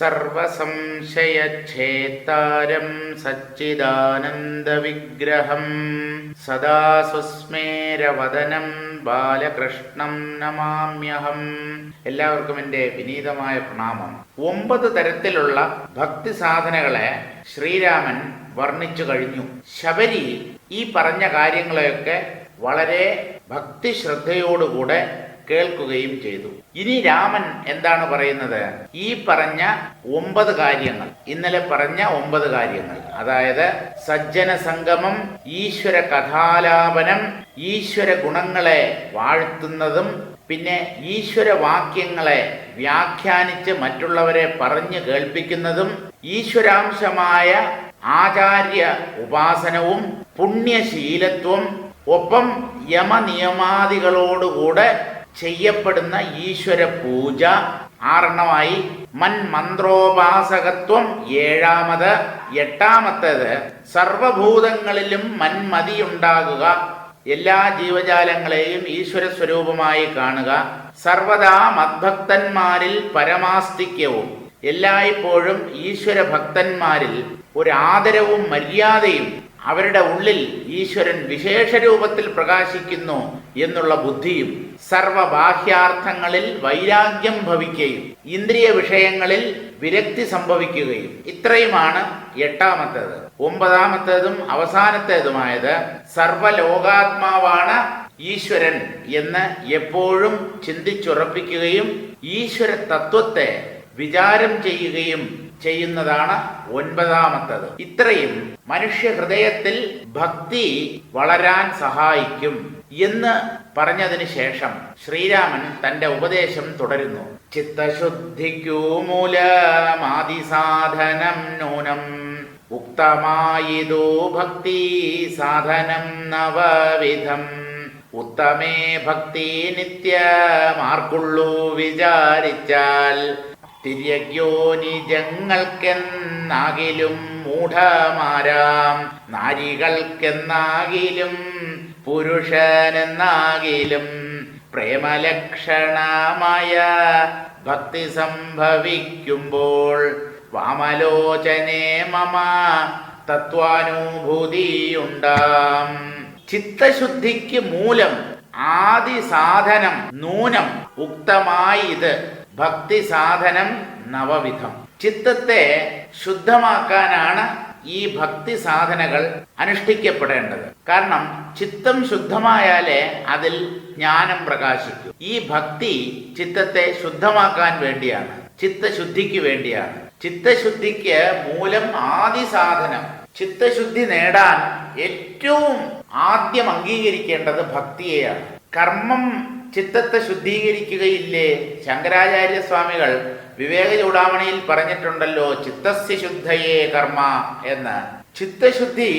സർവസംശയച്ഛേത്താരം സച്ചിദാനന്ദവിഗ്രഹം സദാ സുസ്മേരവദനം ബാലകൃഷ്ണം നമാമ്യഹം. എല്ലാവർക്കും എന്റെ വിനീതമായ പ്രണാമം. ഒമ്പത് തരത്തിലുള്ള ഭക്തി സാധനകളെ ശ്രീരാമൻ വർണിച്ചു കഴിഞ്ഞു. ശബരി ഈ പറഞ്ഞ കാര്യങ്ങളെയൊക്കെ വളരെ ഭക്തി ശ്രദ്ധയോടുകൂടെ കേൾക്കുകയും ചെയ്തു. ഇനി രാമൻ എന്താണ് പറയുന്നത്? ഈ പറഞ്ഞ ഒമ്പത് കാര്യങ്ങൾ ഇന്നലെ പറഞ്ഞ ഒമ്പത് കാര്യങ്ങൾ. അതായത് സജ്ജന സംഗമം ഈശ്വര കഥാലാപനം ഈശ്വര ഗുണങ്ങളെ വാഴ്ത്തുന്നതും പിന്നെ ഈശ്വര വാക്യങ്ങളെ വ്യാഖ്യാനിച്ച് മറ്റുള്ളവരെ പറഞ്ഞു കേൾപ്പിക്കുന്നതും ഈശ്വരാംശമായ ആചാര്യ ഉപാസനവും പുണ്യശീലത്വം ഒപ്പം യമനിയമാദികളോടുകൂടെ ചെയ്യപ്പെടുന്ന ഈശ്വര പൂജ ആറെണ്ണമായി. മൻ മന്ത്രോപാസകത്വം ഏഴാമത്. എട്ടാമത്തേത് സർവഭൂതങ്ങളിലും മന്മതിയുണ്ടാകുക എല്ലാ ജീവജാലങ്ങളെയും ഈശ്വര സ്വരൂപമായി കാണുക. സർവദാ മദ്ഭക്തന്മാരിൽ പരമാസ്തിക്യവും. എല്ലായ്പ്പോഴും ഈശ്വര ഭക്തന്മാരിൽ ഒരു ആദരവും മര്യാദയും അവരുടെ ഉള്ളിൽ ഈശ്വരൻ വിശേഷ രൂപത്തിൽ പ്രകാശിക്കുന്നു എന്നുള്ള ബുദ്ധിയും സർവബാഹ്യാർത്ഥങ്ങളിൽ വൈരാഗ്യം ഭവിക്കുകയും ഇന്ദ്രിയ വിഷയങ്ങളിൽ വിരക്തി സംഭവിക്കുകയും ഇത്രയുമാണ് എട്ടാമത്തേത്. ഒമ്പതാമത്തേതും അവസാനത്തേതുമായത് സർവലോകാത്മാവാണ് ഈശ്വരൻ എന്ന് എപ്പോഴും ചിന്തിച്ചുറപ്പിക്കുകയും ഈശ്വര തത്വത്തെ വിചാരം ചെയ്യുകയും ചെയ്യുന്നതാണ് ഒൻപതാമത്തത്. ഇത്രയും മനുഷ്യ ഹൃദയത്തിൽ ഭക്തി വളരാൻ സഹായിക്കും എന്ന് പറഞ്ഞതിന് ശേഷം ശ്രീരാമൻ തന്റെ ഉപദേശം തുടരുന്നു. ചിത്തശുദ്ധിക്കൂ മൂലമാതിസാധനം നൂനം ഉക്തമായിതോ ഭക്തി സാധനം നവവിധം. ഉത്തമേ ഭക്തി നിത്യമാർക്കുള്ളൂ വിചാരിച്ചാൽ തിര്യജ്ഞോനിജങ്ങൾക്കെന്നാകിലും മൂഢമാരാം. നാരികൾക്കെന്നാകിലും പുരുഷനെന്നാകിലും പ്രേമലക്ഷണമായ ഭക്തി സംഭവിക്കുമ്പോൾ വാമലോചനേ മമ തത്വാനുഭൂതിയുണ്ടാം. ചിത്തശുദ്ധിക്ക് മൂലം ആദി സാധനം നൂനം ഉക്തമായി ഇത് ഭക്തി സാധനം നവവിധം. ചിത്തത്തെ ശുദ്ധമാക്കാനാണ് ഈ ഭക്തി സാധനകൾ അനുഷ്ഠിക്കപ്പെടേണ്ടത്. കാരണം ചിത്തം ശുദ്ധമായാലേ അതിൽ ജ്ഞാനം പ്രകാശിക്കും. ഈ ഭക്തി ചിത്തത്തെ ശുദ്ധമാക്കാൻ വേണ്ടിയാണ്. ചിത്തശുദ്ധിക്ക് വേണ്ടിയാണ്. ചിത്തശുദ്ധിക്ക് മൂലം ആദി സാധനം ചിത്തശുദ്ധി നേടാൻ ഏറ്റവും ആദ്യം അംഗീകരിക്കേണ്ടത് ഭക്തിയെയാണ്. കർമ്മം ചിത്തത്തെ ശുദ്ധീകരിക്കുകയില്ലേ? ശങ്കരാചാര്യസ്വാമികൾ വിവേക ചൂടാമണിയിൽ പറഞ്ഞിട്ടുണ്ടല്ലോ ചിത്തസ്യ ശുദ്ധയേ കർമ്മ എന്ന്. ചിത്തശുദ്ധി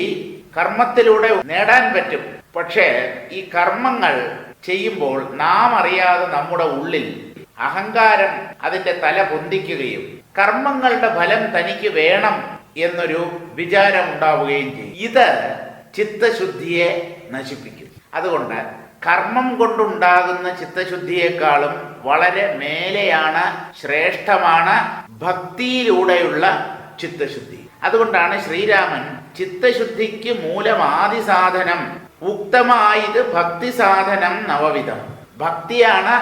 കർമ്മത്തിലൂടെ നേടാൻ പറ്റും. പക്ഷേ ഈ കർമ്മങ്ങൾ ചെയ്യുമ്പോൾ നാം അറിയാതെ നമ്മുടെ ഉള്ളിൽ അഹങ്കാരം അതിന്റെ തല പൊന്തിക്കുകയും കർമ്മങ്ങളുടെ ഫലം തനിക്ക് വേണം എന്നൊരു വിചാരം ഉണ്ടാവുകയും ചെയ്യും. ഇത് ചിത്തശുദ്ധിയെ നശിപ്പിക്കും. അതുകൊണ്ട് കർമ്മം കൊണ്ടുണ്ടാകുന്ന ചിത്തശുദ്ധിയേക്കാളും വളരെ മേലെയാണ് ശ്രേഷ്ഠമാണ് ഭക്തിയിലൂടെയുള്ള ചിത്തശുദ്ധി. അതുകൊണ്ടാണ് ശ്രീരാമൻ ചിത്തശുദ്ധിക്ക് മൂലമാദി സാധനം ഉക്തമായത് ഭക്തി സാധനം നവവിധം. ഭക്തിയാണ്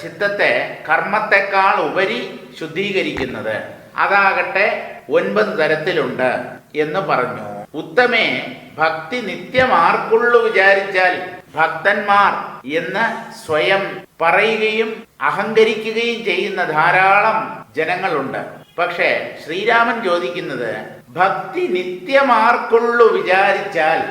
ചിത്തത്തെ കർമ്മത്തെക്കാൾ ഉപരി ശുദ്ധീകരിക്കുന്നത്. അതാകട്ടെ ഒൻപത് തരത്തിലുണ്ട് എന്ന് പറഞ്ഞു. ഉത്തമേ ഭക്തി നിത്യമാർക്കുള്ളു വിചാരിച്ചാൽ ഭക്തന്മാർ എന്ന് സ്വയം പറയുകയും അഹങ്കരിക്കുകയും ചെയ്യുന്ന ധാരാളം ജനങ്ങളുണ്ട്. പക്ഷേ ശ്രീരാമൻ ചോദിക്കുന്നത് ഭക്തി നിത്യമാർക്കുള്ളു വിചാരിച്ചാൽ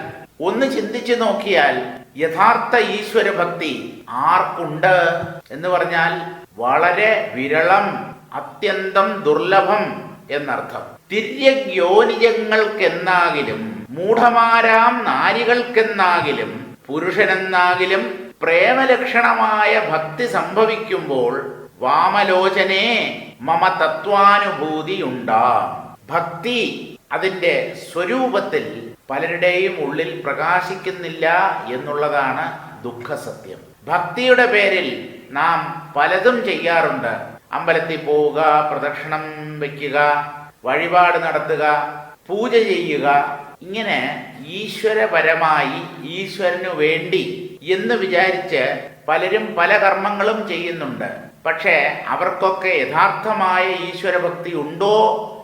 ഒന്ന് ചിന്തിച്ചു നോക്കിയാൽ യഥാർത്ഥ ഈശ്വര ഭക്തി ആർക്കുണ്ട് എന്ന് പറഞ്ഞാൽ വളരെ വിരളം അത്യന്തം ദുർലഭം എന്നർത്ഥം. തിര്യജ്ഞോനിജങ്ങൾക്കെന്നാകിലും മൂഢമാരാം നാരികൾക്കെന്നാകിലും പുരുഷനെന്നാകിലും പ്രേമലക്ഷണമായ ഭക്തി സംഭവിക്കുമ്പോൾ വാമലോചനെ മമ തത്വാനുഭൂതിയുണ്ടാം. ഭക്തി അതിന്റെ സ്വരൂപത്തിൽ പലരുടെയും ഉള്ളിൽ പ്രകാശിക്കുന്നില്ല എന്നുള്ളതാണ് ദുഃഖസത്യം. ഭക്തിയുടെ പേരിൽ നാം പലതും ചെയ്യാറുണ്ട്. അമ്പലത്തിൽ പോവുക പ്രദക്ഷിണം വയ്ക്കുക വഴിപാട് നടത്തുക പൂജ ചെയ്യുക ഇങ്ങനെ ഈശ്വരപരമായി ഈശ്വരനു വേണ്ടി എന്ന് വിചാരിച്ച് പലരും പല കർമ്മങ്ങളും ചെയ്യുന്നുണ്ട്. പക്ഷേ അവർക്കൊക്കെ യഥാർത്ഥമായ ഈശ്വരഭക്തി ഉണ്ടോ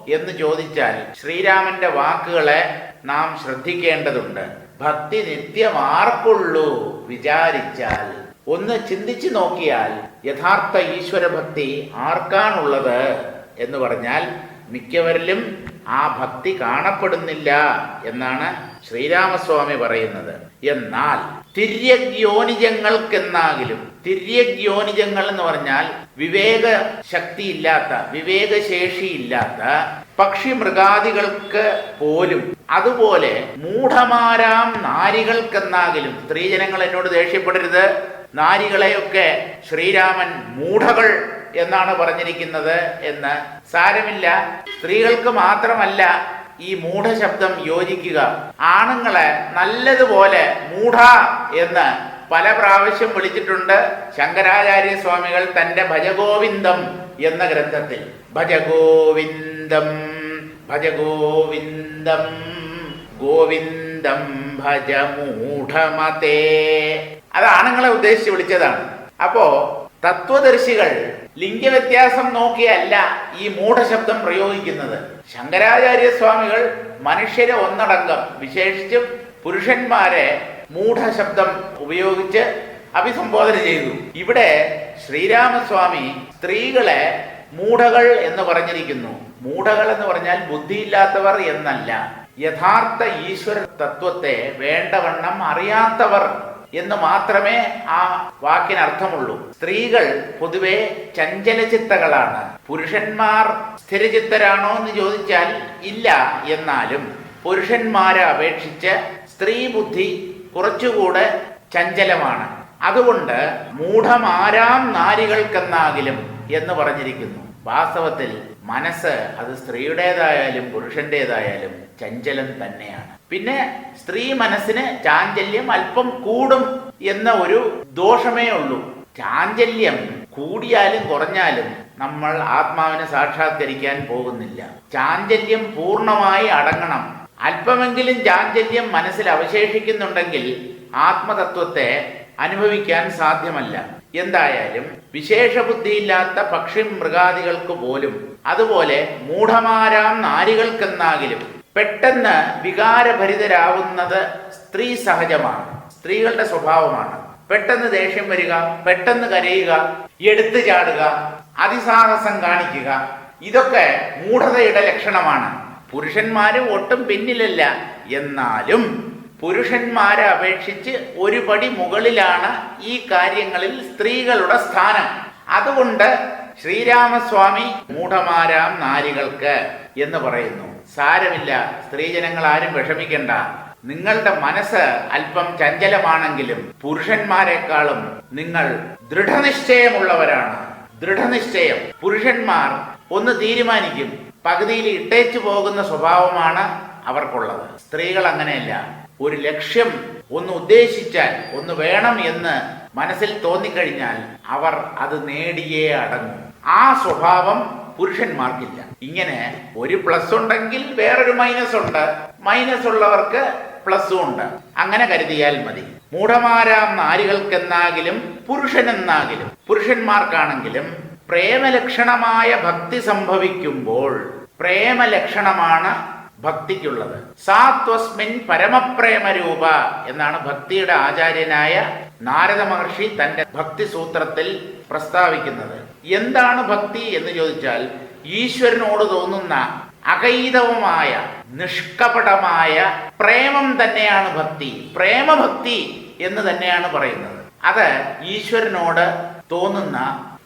എന്ന് ചോദിച്ചാൽ ശ്രീരാമന്റെ വാക്കുകളെ നാം ശ്രദ്ധിക്കേണ്ടതുണ്ട്. ഭക്തി നിത്യമാർക്കുള്ളൂ വിചാരിച്ചാൽ. ഒന്ന് ചിന്തിച്ചു നോക്കിയാൽ യഥാർത്ഥ ഈശ്വരഭക്തി ആർക്കാണുള്ളത് എന്ന് പറഞ്ഞാൽ മിക്കവരിലും ആ ഭക്തി കാണപ്പെടുന്നില്ല എന്നാണ് ശ്രീരാമസ്വാമി പറയുന്നത്. എന്നാൽ തിര്യഗ്യോനിജങ്ങൾക്കെന്നാകിലും തിര്യഗ്യോനിജങ്ങൾ എന്ന് പറഞ്ഞാൽ വിവേക ശക്തി ഇല്ലാത്ത വിവേകശേഷി ഇല്ലാത്ത പക്ഷി മൃഗാദികൾക്ക് പോലും അതുപോലെ മൂഢമാരാം നാരികൾക്കെന്നാകിലും സ്ത്രീജനങ്ങൾ എന്നോട് ദേഷ്യപ്പെടരുത്. നാരികളെയൊക്കെ ശ്രീരാമൻ മൂഢകൾ എന്നാണ് പറഞ്ഞിരിക്കുന്നത് എന്ന്. സാരമില്ല. സ്ത്രീകൾക്ക് മാത്രമല്ല ഈ മൂഢശബ്ദം യോജിക്കുക. ആണുങ്ങളെ നല്ലതുപോലെ മൂഢ എന്ന് പല പ്രാവശ്യം വിളിച്ചിട്ടുണ്ട് ശങ്കരാചാര്യ സ്വാമികൾ തന്റെ ഭജഗോവിന്ദം എന്ന ഗ്രന്ഥത്തിൽ. ഭജഗോവിന്ദം ഭജഗോവിന്ദം ഗോവിന്ദം ഭജമൂഢമതേ. അത് ആണുങ്ങളെ ഉദ്ദേശിച്ച് വിളിച്ചതാണ്. അപ്പോ തത്വദർശികൾ ലിംഗവ്യത്യാസം നോക്കിയല്ല ഈ മൂഢശബ്ദം പ്രയോഗിക്കുന്നത്. ശങ്കരാചാര്യ സ്വാമികൾ മനുഷ്യരെ ഒന്നടങ്കം വിശേഷിച്ചും പുരുഷന്മാരെ മൂഢശബ്ദം ഉപയോഗിച്ച് അഭിസംബോധന ചെയ്തു. ഇവിടെ ശ്രീരാമസ്വാമി സ്ത്രീകളെ മൂഢകൾ എന്ന് പറഞ്ഞിരിക്കുന്നു. മൂഢകൾ എന്ന് പറഞ്ഞാൽ ബുദ്ധിയില്ലാത്തവർ എന്നല്ല. യഥാർത്ഥ ഈശ്വര തത്വത്തെ വേണ്ടവണ്ണം അറിയാത്തവർ എന്ന് മാത്രമേ ആ വാക്കിന് അർത്ഥമുള്ളൂ. സ്ത്രീകൾ പൊതുവെ ചഞ്ചലചിത്തകളാണ്. പുരുഷന്മാർ സ്ഥിരചിത്തരാണോ എന്ന് ചോദിച്ചാൽ ഇല്ല എന്നാലും പുരുഷന്മാരെ അപേക്ഷിച്ച് സ്ത്രീ ബുദ്ധി കുറച്ചുകൂടെ ചഞ്ചലമാണ്. അതുകൊണ്ട് മൂഢമാരാം നാരികൾക്കെന്നാകിലും എന്ന് പറഞ്ഞിരിക്കുന്നു. വാസ്തവത്തിൽ മനസ്സ് അത് സ്ത്രീയുടേതായാലും പുരുഷന്റേതായാലും ചഞ്ചലം തന്നെയാണ്. പിന്നെ സ്ത്രീ മനസ്സിന് ചാഞ്ചല്യം അല്പം കൂടും എന്ന ഒരു ദോഷമേ ഉള്ളൂ. ചാഞ്ചല്യം കൂടിയാലും കുറഞ്ഞാലും നമ്മൾ ആത്മാവിനെ സാക്ഷാത്കരിക്കാൻ പോകുന്നില്ല. ചാഞ്ചല്യം പൂർണമായി അടങ്ങണം. അല്പമെങ്കിലും ചാഞ്ചല്യം മനസ്സിൽ അവശേഷിക്കുന്നുണ്ടെങ്കിൽ ആത്മതത്വത്തെ അനുഭവിക്കാൻ സാധ്യമല്ല. എന്തായാലും വിശേഷ ബുദ്ധിയില്ലാത്ത പക്ഷി മൃഗാദികൾക്ക് പോലും അതുപോലെ മൂഢമാരാം നാരികൾക്കെന്നാകിലും പെട്ടെന്ന് വികാരഭരിതരാവുന്നത് സ്ത്രീ സഹജമാണ് സ്ത്രീകളുടെ സ്വഭാവമാണ്. പെട്ടെന്ന് ദേഷ്യം വരിക പെട്ടെന്ന് കരയുക എടുത്തു ചാടുക അതിസാഹസം കാണിക്കുക ഇതൊക്കെ മൂഢതയുടെ ലക്ഷണമാണ്. പുരുഷന്മാരും ഒട്ടും പിന്നിലല്ല. എന്നാലും പുരുഷന്മാരെ അപേക്ഷിച്ച് ഒരു പടി മുകളിലാണ് ഈ കാര്യങ്ങളിൽ സ്ത്രീകളുടെ സ്ഥാനം. അതുകൊണ്ട് ശ്രീരാമസ്വാമി മൂഢമാരാം നാരികൾക്ക് എന്ന് പറയുന്നു. സാരമില്ല സ്ത്രീജനങ്ങൾ ആരും വിഷമിക്കണ്ട. നിങ്ങളുടെ മനസ്സ് അല്പം ചഞ്ചലമാണെങ്കിലും പുരുഷന്മാരെക്കാളും നിങ്ങൾ ദൃഢനിശ്ചയമുള്ളവരാണ്. ദൃഢനിശ്ചയം. പുരുഷന്മാർ ഒന്ന് തീരുമാനിക്കും. പകുതിയിൽ ഇട്ടേച്ചു പോകുന്ന സ്വഭാവമാണ് അവർക്കുള്ളത്. സ്ത്രീകൾ അങ്ങനെയല്ല. ഒരു ലക്ഷ്യം ഒന്ന് ഉദ്ദേശിച്ചാൽ ഒന്ന് വേണം എന്ന് മനസ്സിൽ തോന്നിക്കഴിഞ്ഞാൽ അവർ അത് നേടിയേ അടങ്ങും. ആ സ്വഭാവം പുരുഷന്മാർക്കില്ല. ഇങ്ങനെ ഒരു പ്ലസ് ഉണ്ടെങ്കിൽ വേറൊരു മൈനസ് ഉണ്ട്. മൈനസ് ഉള്ളവർക്ക് പ്ലസ്സും ഉണ്ട്. അങ്ങനെ കരുതിയാൽ മതി. മൂഢമാരാം നാരികൾക്കെന്നാകിലും പുരുഷനെന്നാകിലും പുരുഷന്മാർക്കാണെങ്കിലും പ്രേമലക്ഷണമായ ഭക്തി സംഭവിക്കുമ്പോൾ പ്രേമലക്ഷണമാണ് ഭക്തിക്കുള്ളത്. സാത്വസ്മിൻ പരമപ്രേമരൂപ എന്നാണ് ഭക്തിയുടെ ആചാര്യനായ നാരദ മഹർഷി തന്റെ ഭക്തി സൂത്രത്തിൽ പ്രസ്താവിക്കുന്നത്. എന്താണ് ഭക്തി എന്ന് ചോദിച്ചാൽ ഈശ്വരനോട് തോന്നുന്ന അകൈതവമായ നിഷ്കപടമായ പ്രേമം തന്നെയാണ് ഭക്തി. പ്രേമഭക്തി എന്ന് തന്നെയാണ് പറയുന്നത്. അത് ഈശ്വരനോട് തോന്നുന്ന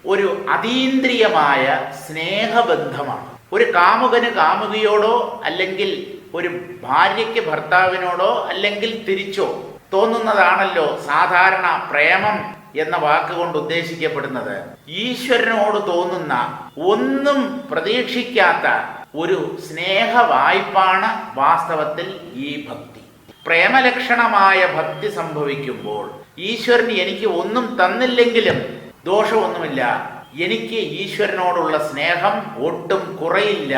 ഒരു അതീന്ദ്രിയമായ സ്നേഹബന്ധമാണ്. ഒരു കാമുകന് കാമുകിയോടോ അല്ലെങ്കിൽ ഒരു ഭാര്യയ്ക്ക് ഭർത്താവിനോടോ അല്ലെങ്കിൽ തിരിച്ചോ തോന്നുന്നതാണല്ലോ സാധാരണ പ്രേമം എന്ന വാക്കുകൊണ്ട് ഉദ്ദേശിക്കപ്പെടുന്നത്. ഈശ്വരനോട് തോന്നുന്ന ഒന്നും പ്രതീക്ഷിക്കാത്ത ഒരു സ്നേഹ വായ്പാണ് വാസ്തവത്തിൽ ഈ ഭക്തി. പ്രേമലക്ഷണമായ ഭക്തി സംഭവിക്കുമ്പോൾ ഈശ്വരൻ എനിക്ക് ഒന്നും തന്നില്ലെങ്കിലും ദോഷമൊന്നുമില്ല. എനിക്ക് ഈശ്വരനോടുള്ള സ്നേഹം ഒട്ടും കുറയില്ല.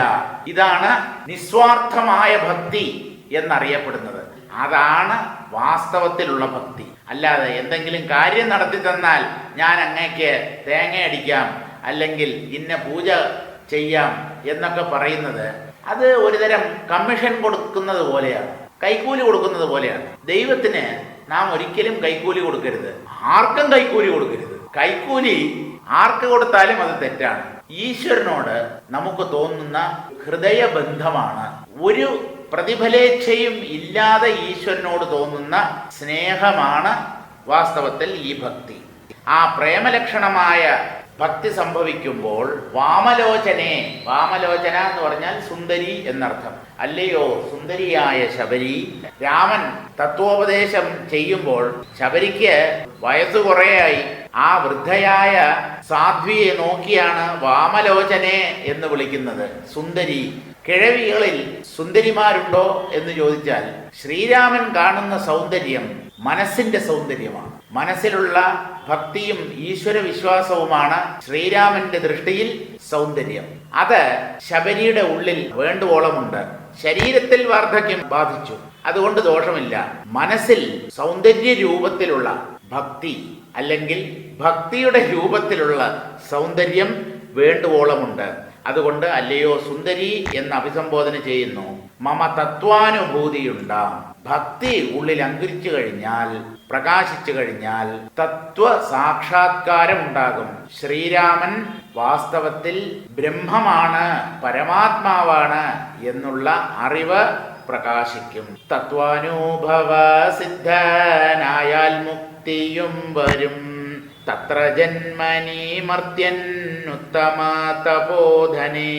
ഇതാണ് നിസ്വാർത്ഥമായ ഭക്തി എന്നറിയപ്പെടുന്നത്. അതാണ് വാസ്തവത്തിലുള്ള ഭക്തി. അല്ലാതെ എന്തെങ്കിലും കാര്യം നടത്തി തന്നാൽ ഞാൻ അങ്ങേക്ക് തേങ്ങ അടിക്കാം അല്ലെങ്കിൽ ഇന്ന പൂജ ചെയ്യാം എന്നൊക്കെ പറയുന്നത് അത് ഒരുതരം കമ്മീഷൻ കൊടുക്കുന്നത് പോലെയാണ്. കൈക്കൂലി കൊടുക്കുന്നത് പോലെയാണ്. ദൈവത്തിന് നാം ഒരിക്കലും കൈക്കൂലി കൊടുക്കരുത്. ആർക്കും കൈക്കൂലി കൊടുക്കരുത്. കൈക്കൂലി ആർക്ക് കൊടുത്താലും അത് തെറ്റാണ്. ഈശ്വരനോട് നമുക്ക് തോന്നുന്ന ഹൃദയബന്ധമാണ്. ഒരു പ്രതിഫലേച്ഛയും ഇല്ലാതെ ഈശ്വരനോട് തോന്നുന്ന സ്നേഹമാണ് വാസ്തവത്തിൽ ഈ ഭക്തി. ആ പ്രേമലക്ഷണമായ ഭക്തി സംഭവിക്കുമ്പോൾ വാമലോചനെ വാമലോചന എന്ന് പറഞ്ഞാൽ സുന്ദരി എന്നർത്ഥം. അല്ലയോ സുന്ദരിയായ ശബരി. രാമൻ തത്വോപദേശം ചെയ്യുമ്പോൾ ശബരിക്ക് വയസ്സ് കുറേയായി. ആ വൃദ്ധയായ സാധ്വിയെ നോക്കിയാണ് വാമലോചനെ എന്ന് വിളിക്കുന്നത്. സുന്ദരി കിഴവികളിൽ സുന്ദരിമാരുണ്ടോ എന്ന് ചോദിച്ചാൽ ശ്രീരാമൻ കാണുന്ന സൗന്ദര്യം മനസ്സിന്റെ സൗന്ദര്യമാണ്. മനസ്സിലുള്ള ഭക്തിയും ഈശ്വര വിശ്വാസവുമാണ് ശ്രീരാമന്റെ ദൃഷ്ടിയിൽ സൗന്ദര്യം. അത് ശബരിയുടെ ഉള്ളിൽ വേണ്ടുവോളമുണ്ട്. ശരീരത്തിൽ വാർദ്ധക്യം ബാധിച്ചു. അതുകൊണ്ട് ദോഷമില്ല. മനസ്സിൽ സൗന്ദര്യ രൂപത്തിലുള്ള ഭക്തി അല്ലെങ്കിൽ ഭക്തിയുടെ രൂപത്തിലുള്ള സൗന്ദര്യം വേണ്ടുവോളമുണ്ട്. അതുകൊണ്ട് അല്ലയോ സുന്ദരി എന്ന് അഭിസംബോധന ചെയ്യുന്നു. മമ തത്വാനുഭൂതിയുണ്ടാം ഭക്തി ഉള്ളിൽ അങ്കുരിച്ചു കഴിഞ്ഞാൽ പ്രകാശിച്ചു കഴിഞ്ഞാൽ തത്വ സാക്ഷാത്കാരം ഉണ്ടാകും ശ്രീരാമൻ വാസ്തവത്തിൽ ബ്രഹ്മമാണ് പരമാത്മാവാണ് എന്നുള്ള അറിവ് പ്രകാശിക്കും. തത്വാനുഭവ സിദ്ധനായാൽ മുക്തിയും വരും. തത്ര ജന്മനി മർത്യനുത്തമ തപോധനേ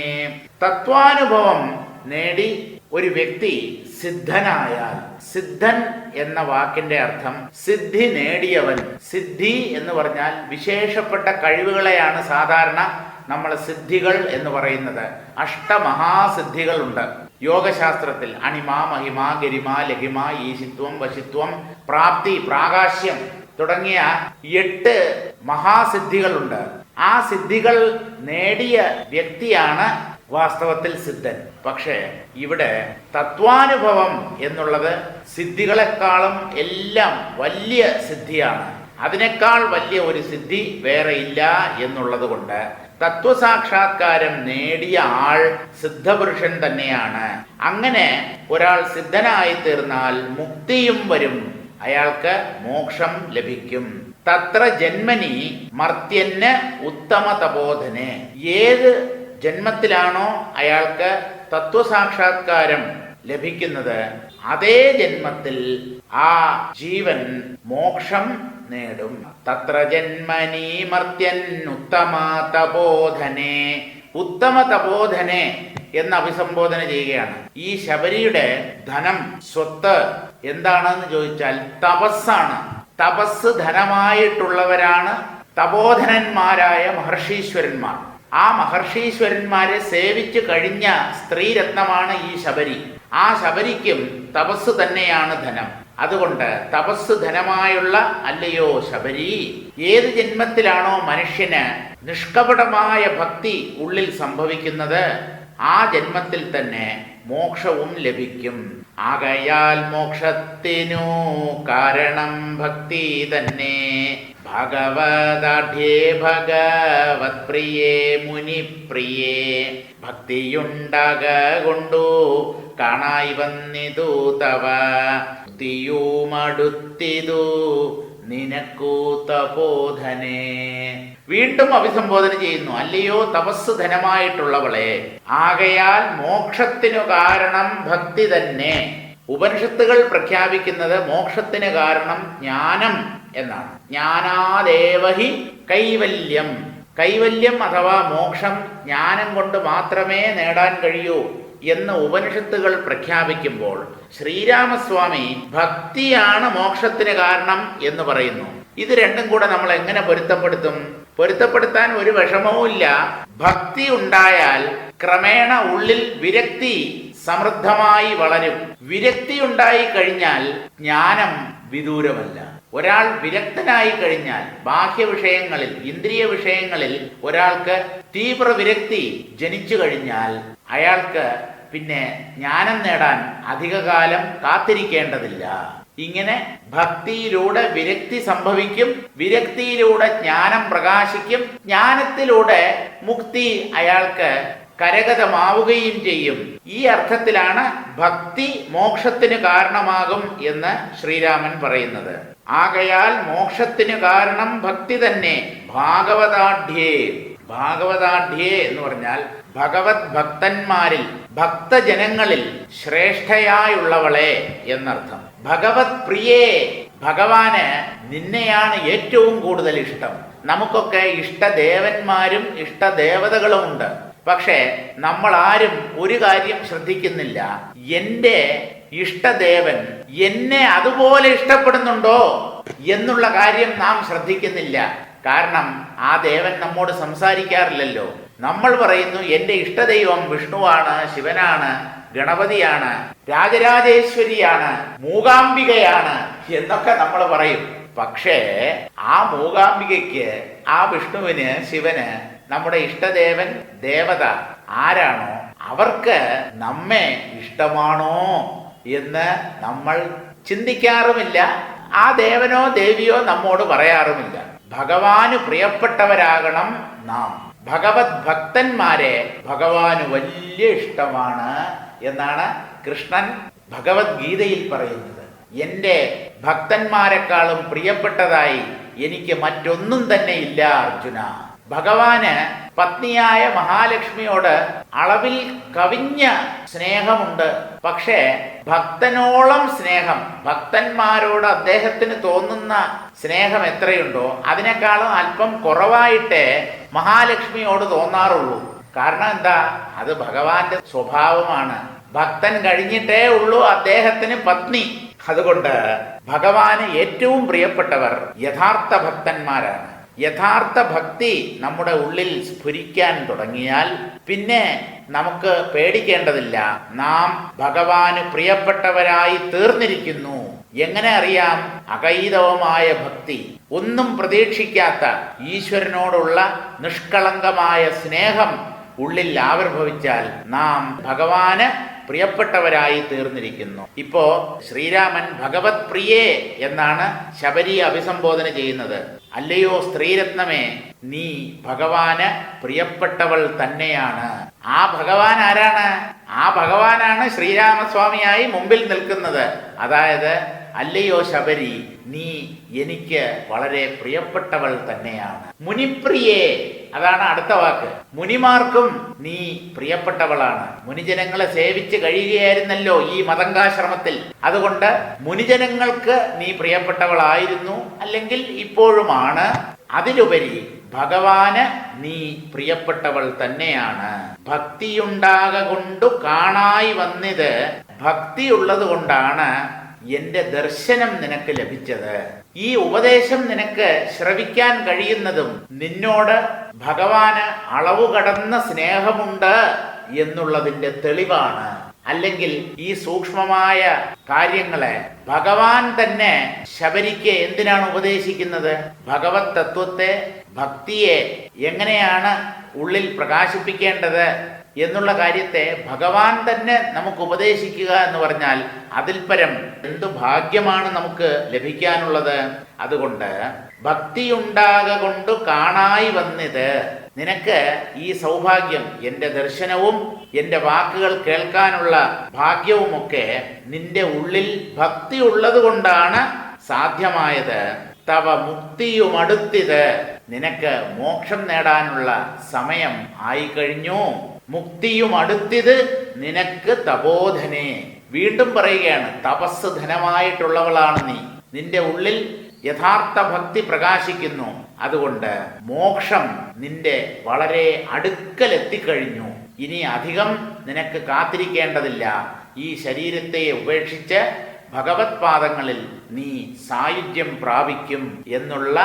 തത്വാനുഭവം നേടി ഒരു വ്യക്തി സിദ്ധനായാൽ സിദ്ധൻ എന്ന വാക്കിന്റെ അർത്ഥം സിദ്ധി നേടിയവൻ. സിദ്ധി എന്ന് പറഞ്ഞാൽ വിശേഷപ്പെട്ട കഴിവുകളെയാണ് സാധാരണ നമ്മൾ സിദ്ധികൾ എന്ന് പറയുന്നത്. അഷ്ടമഹാസിദ്ധികളുണ്ട്. യോഗശാസ്ത്രത്തിൽ അണിമ മഹിമ ഗരിമ ലഹിമ ഈശിത്വം വശിത്വം പ്രാപ്തി പ്രാകാശ്യം തുടങ്ങിയ എട്ട് മഹാസിദ്ധികളുണ്ട്. ആ സിദ്ധികൾ നേടിയ വ്യക്തിയാണ് വാസ്തവത്തിൽ സിദ്ധൻ. പക്ഷേ ഇവിടെ തത്വാനുഭവം എന്നുള്ളത് സിദ്ധികളെക്കാളും എല്ലാം വലിയ സിദ്ധിയാണ്. അതിനേക്കാൾ വലിയ ഒരു സിദ്ധി വേറെ ഇല്ല എന്നുള്ളത് കൊണ്ട് തത്വസാക്ഷാത്കാരം നേടിയ ആൾ സിദ്ധപുരുഷൻ തന്നെയാണ്. അങ്ങനെ ഒരാൾ സിദ്ധനായി തീർന്നാൽ മുക്തിയും വരും. അയാൾക്ക് മോക്ഷം ലഭിക്കും. തത്ര ജന്മനി മർത്യന് ഉത്തമ തപോധന് ഏത് ജന്മത്തിലാണോ അയാൾക്ക് തത്വസാക്ഷാത്കാരം ലഭിക്കുന്നത് അതേ ജന്മത്തിൽ ആ ജീവൻ മോക്ഷം നേടും. തത്ര ജന്മനി മർത്യൻ ഉത്തമ തപോധനെ ഉത്തമ തപോധനെ എന്ന് അഭിസംബോധന ചെയ്യുകയാണ്. ഈ ശബരിയുടെ ധനം സ്വത്ത് എന്താണെന്ന് ചോദിച്ചാൽ തപസ്സാണ്. തപസ് ധനമായിട്ടുള്ളവരാണ് തപോധനന്മാരായ മഹർഷീശ്വരന്മാർ. ആ മഹർഷീശ്വരന്മാരെ സേവിച്ചു കഴിഞ്ഞ സ്ത്രീരത്നമാണ് ഈ ശബരി. ആ ശബരിക്കും തപസ് തന്നെയാണ് ധനം. അതുകൊണ്ട് തപസ് ധനമായുള്ള അല്ലയോ ശബരി? ഏത് ജന്മത്തിലാണോ മനുഷ്യന് നിഷ്കപടമായ ഭക്തി ഉള്ളിൽ സംഭവിക്കുന്നത് ആ ജന്മത്തിൽ തന്നെ മോക്ഷവും ലഭിക്കും. ആകയാൽ മോക്ഷത്തിനു കാരണം ഭക്തി തന്നെ. ഭഗവതാഠ്യേ ഭഗവത് പ്രിയേ മുനിപ്രിയേ. ഭക്തിയുണ്ടാക കൊണ്ടു കാണായി വന്നിതു തവ. ഭക്തിയുമടുത്തിതു നിനക്കു തപോധനെ. വീണ്ടും അഭിസംബോധന ചെയ്യുന്നു. അല്ലയോ തപസ് ധനമായിട്ടുള്ളവളെ ആകയാൽ മോക്ഷത്തിനു കാരണം ഭക്തി തന്നെ. ഉപനിഷത്തുകൾ പ്രഖ്യാപിക്കുന്നത് മോക്ഷത്തിന് കാരണം ജ്ഞാനം എന്നാണ്. ജ്ഞാനാദേവഹി കൈവല്യം. കൈവല്യം അഥവാ മോക്ഷം ജ്ഞാനം കൊണ്ട് മാത്രമേ നേടാൻ കഴിയൂ എന്ന് ഉപനിഷത്തുകൾ പ്രഖ്യാപിക്കുമ്പോൾ ശ്രീരാമസ്വാമി ഭക്തിയാണ് മോക്ഷത്തിന് കാരണം എന്ന് പറയുന്നു. ഇത് രണ്ടും കൂടെ നമ്മൾ എങ്ങനെ പൊരുത്തപ്പെടുത്തും? പൊരുത്തപ്പെടുത്താൻ ഒരു വിഷമവുമില്ല ഭക്തി ഉണ്ടായാൽ ക്രമേണ ഉള്ളിൽ വിരക്തി സമൃദ്ധമായി വളരും. വിരക്തി ഉണ്ടായി കഴിഞ്ഞാൽ ജ്ഞാനം വിദൂരമല്ല. ഒരാൾ വിരക്തനായി കഴിഞ്ഞാൽ ബാഹ്യ വിഷയങ്ങളിൽ ഇന്ദ്രിയ വിഷയങ്ങളിൽ ഒരാൾക്ക് തീവ്ര വിരക്തി ജനിച്ചു കഴിഞ്ഞാൽ അയാൾക്ക് പിന്നെ ജ്ഞാനം നേടാൻ അധികകാലം കാത്തിരിക്കേണ്ടതില്ല. ഇങ്ങനെ ഭക്തിയിലൂടെ വിരക്തി സംഭവിക്കും വിരക്തിയിലൂടെ ജ്ഞാനം പ്രകാശിക്കും ജ്ഞാനത്തിലൂടെ മുക്തി അയാൾക്ക് കരഗതമാവുകയും ചെയ്യും. ഈ അർത്ഥത്തിലാണ് ഭക്തി മോക്ഷത്തിന് കാരണമാകും എന്ന് ശ്രീരാമൻ പറയുന്നത്. ആകയാൽ മോക്ഷത്തിന് കാരണം ഭക്തി തന്നെ. ഭാഗവതാഢ്യേ ഭാഗവതാഢ്യേ എന്ന് പറഞ്ഞാൽ ഭഗവത് ഭക്തന്മാരിൽ ഭക്തജനങ്ങളിൽ ശ്രേഷ്ഠയായുള്ളവളെ എന്നർത്ഥം. ഭഗവത് പ്രിയേ ഭഗവാന് നിന്നെയാണ് ഏറ്റവും കൂടുതൽ ഇഷ്ടം. നമുക്കൊക്കെ ഇഷ്ടദേവന്മാരും ഇഷ്ടദേവതകളും ഉണ്ട് പക്ഷേ നമ്മൾ ആരും ഒരു കാര്യം ശ്രദ്ധിക്കുന്നില്ല. എന്റെ ഇഷ്ടദേവൻ എന്നെ അതുപോലെ ഇഷ്ടപ്പെടുന്നുണ്ടോ എന്നുള്ള കാര്യം നാം ശ്രദ്ധിക്കുന്നില്ല. കാരണം ആ ദേവൻ നമ്മോട് സംസാരിക്കാറില്ലല്ലോ. നമ്മൾ പറയുന്നു എന്റെ ഇഷ്ടദൈവം വിഷ്ണുവാണ് ശിവനാണ് ഗണപതിയാണ് രാജരാജേശ്വരിയാണ് മൂകാംബികയാണ് എന്നൊക്കെ നമ്മൾ പറയും. പക്ഷേ ആ മൂകാംബികയ്ക്ക് ആ വിഷ്ണുവിന് ശിവന് നമ്മുടെ ഇഷ്ടദേവൻ ദേവത ആരാണോ അവർക്ക് നമ്മെ ഇഷ്ടമാണോ എന്ന് നമ്മൾ ചിന്തിക്കാറുമില്ല. ആ ദേവനോ ദേവിയോ നമ്മോട് പറയാറുമില്ല. ഭഗവാന് പ്രിയപ്പെട്ടവരാകണം നാം. ഭഗവത് ഭക്തന്മാരെ ഭഗവാന് വലിയ ഇഷ്ടമാണ് എന്നാണ് കൃഷ്ണൻ ഭഗവത്ഗീതയിൽ പറയുന്നത്. എന്റെ ഭക്തന്മാരെക്കാളും പ്രിയപ്പെട്ടതായി എനിക്ക് മറ്റൊന്നും തന്നെ ഇല്ല അർജുന. ഭഗവാന് പത്നിയായ മഹാലക്ഷ്മിയോട് അളവിൽ കവിഞ്ഞ സ്നേഹമുണ്ട്. പക്ഷേ ഭക്തനോളം സ്നേഹം ഭക്തന്മാരോട് അദ്ദേഹത്തിന് തോന്നുന്ന സ്നേഹം എത്രയുണ്ടോ അതിനേക്കാളും അല്പം കുറവായിട്ടേ മഹാലക്ഷ്മിയോട് തോന്നാറുള്ളൂ. കാരണം എന്താ? അത് ഭഗവാന്റെ സ്വഭാവമാണ്. ഭക്തൻ കഴിഞ്ഞിട്ടേ ഉള്ളൂ അദ്ദേഹത്തിന് പത്നി. അതുകൊണ്ട് ഭഗവാന് ഏറ്റവും പ്രിയപ്പെട്ടവർ യഥാർത്ഥ ഭക്തന്മാരാണ്. യഥാർത്ഥ ഭക്തി നമ്മുടെ ഉള്ളിൽ സ്ഫുരിക്കാൻ തുടങ്ങിയാൽ പിന്നെ നമുക്ക് പേടിക്കേണ്ടതില്ല. നാം ഭഗവാന് പ്രിയപ്പെട്ടവരായി തീർന്നിരിക്കുന്നു. എങ്ങനെ അറിയാം? അകൈതവമായ ഭക്തി. ഒന്നും പ്രതീക്ഷിക്കാത്ത ഈശ്വരനോടുള്ള നിഷ്കളങ്കമായ സ്നേഹം ഉള്ളിൽ ആവിർഭവിച്ചാൽ നാം ഭഗവാന് പ്രിയപ്പെട്ടവരായി തീർന്നിരിക്കുന്നു. ഇപ്പോ ശ്രീരാമൻ ഭഗവത് പ്രിയേ എന്നാണ് ശബരി അഭിസംബോധന ചെയ്യുന്നത്. അല്ലയോ സ്ത്രീരത്നമേ നീ ഭഗവാന് പ്രിയപ്പെട്ടവൾ തന്നെയാണ്. ആ ഭഗവാൻ ആരാണ്? ആ ഭഗവാനാണ് ശ്രീരാമസ്വാമിയായി മുമ്പിൽ നിൽക്കുന്നത്. അതായത് അല്ലയോ ശബരി നീ എനിക്ക് വളരെ പ്രിയപ്പെട്ടവൾ തന്നെയാണ്. മുനിപ്രിയേ അതാണ് അടുത്ത വാക്ക്. മുനിമാർക്കും നീ പ്രിയപ്പെട്ടവളാണ്. മുനിജനങ്ങളെ സേവിച്ച് കഴിയുകയായിരുന്നല്ലോ ഈ മതങ്കാശ്രമത്തിൽ അതുകൊണ്ട് മുനിജനങ്ങൾക്ക് നീ പ്രിയപ്പെട്ടവളായിരുന്നു അല്ലെങ്കിൽ ഇപ്പോഴുമാണ്. അതിലുപരി ഭഗവാന് നീ പ്രിയപ്പെട്ടവൾ തന്നെയാണ്. ഭക്തിയുണ്ടാകൊണ്ടു കാണായി വന്നത് ഭക്തിയുള്ളത് കൊണ്ടാണ് എന്റെ ദർശനം നിനക്ക് ലഭിച്ചത്. ഈ ഉപദേശം നിനക്ക് ശ്രവിക്കാൻ കഴിയുന്നതും നിന്നോട് ഭഗവാന് അളവ് കടന്ന സ്നേഹമുണ്ട് എന്നുള്ളതിന്റെ തെളിവാണ്. അല്ലെങ്കിൽ ഈ സൂക്ഷ്മമായ കാര്യങ്ങളെ ഭഗവാൻ തന്നെ ശബരിക്ക് എന്തിനാണ് ഉപദേശിക്കുന്നത്? ഭഗവത് തത്വത്തെ ഭക്തിയെ എങ്ങനെയാണ് ഉള്ളിൽ പ്രകാശിപ്പിക്കേണ്ടത്? എന്നുള്ള കാര്യത്തെ ഭഗവാൻ തന്നെ നമുക്ക് ഉപദേശിക്കുക എന്ന് പറഞ്ഞാൽ അതിൽ പരം എന്തു ഭാഗ്യമാണ് നമുക്ക് ലഭിക്കാനുള്ളത്? അതുകൊണ്ട് ഭക്തിയുണ്ടാക കൊണ്ട് കാണായി വന്നിത്. നിനക്ക് ഈ സൗഭാഗ്യം എന്റെ ദർശനവും എന്റെ വാക്കുകൾ കേൾക്കാനുള്ള ഭാഗ്യവുമൊക്കെ നിന്റെ ഉള്ളിൽ ഭക്തി ഉള്ളതുകൊണ്ടാണ് സാധ്യമായത്. തവ മുക്തിയുമടുത്തിത് നിനക്ക് മോക്ഷം നേടാനുള്ള സമയം ആയിക്കഴിഞ്ഞു. മുക്തിയും അടുത്തിത് നിനക്ക് തപോധനെ. വീണ്ടും പറയുകയാണ് തപസ് ധനമായിട്ടുള്ളവളാണ് നീ. നിന്റെ ഉള്ളിൽ യഥാർത്ഥ ഭക്തി പ്രകാശിക്കുന്നു. അതുകൊണ്ട് മോക്ഷം നിന്റെ വളരെ അടുക്കൽ എത്തിക്കഴിഞ്ഞു ഇനി അധികം നിനക്ക് കാത്തിരിക്കേണ്ടതില്ല. ഈ ശരീരത്തെ ഉപേക്ഷിച്ച് ഭഗവത് പാദങ്ങളിൽ നീ സായുജ്യം പ്രാപിക്കും എന്നുള്ള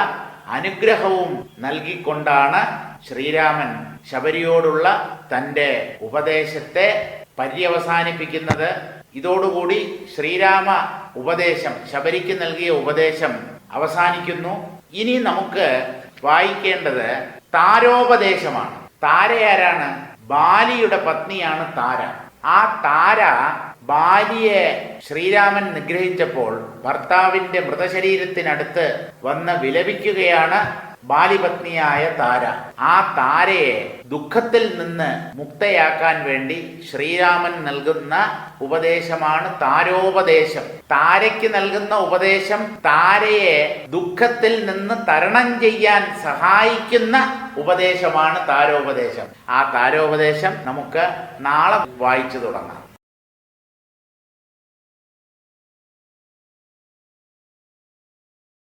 അനുഗ്രഹവും നൽകിക്കൊണ്ടാണ് ശ്രീരാമൻ ശബരിയോടുള്ള തന്റെ ഉപദേശത്തെ പര്യവസാനിപ്പിക്കുന്നത് ഇതോടുകൂടി ശ്രീരാമ ഉപദേശം ശബരിക്ക് നൽകിയ ഉപദേശം അവസാനിക്കുന്നു. ഇനി നമുക്ക് വായിക്കേണ്ടത് താരോപദേശമാണ്. താരയാരാണ്? ബാലിയുടെ പത്നിയാണ് താര. ആ താര ബാലിയെ ശ്രീരാമൻ നിഗ്രഹിച്ചപ്പോൾ ഭർത്താവിന്റെ മൃതശരീരത്തിനടുത്ത് വന്ന് വിലപിക്കുകയാണ് ബാലിപത്നിയായ താര. ആ താരയെ ദുഃഖത്തിൽ നിന്ന് മുക്തയാക്കാൻ വേണ്ടി ശ്രീരാമൻ നൽകുന്ന ഉപദേശമാണ് താരോപദേശം. താരയ്ക്ക് നൽകുന്ന ഉപദേശം താരയെ ദുഃഖത്തിൽ നിന്ന് തരണം ചെയ്യാൻ സഹായിക്കുന്ന ഉപദേശമാണ് താരോപദേശം. ആ താരോപദേശം നമുക്ക് നാളെ വായിച്ചു തുടങ്ങാം.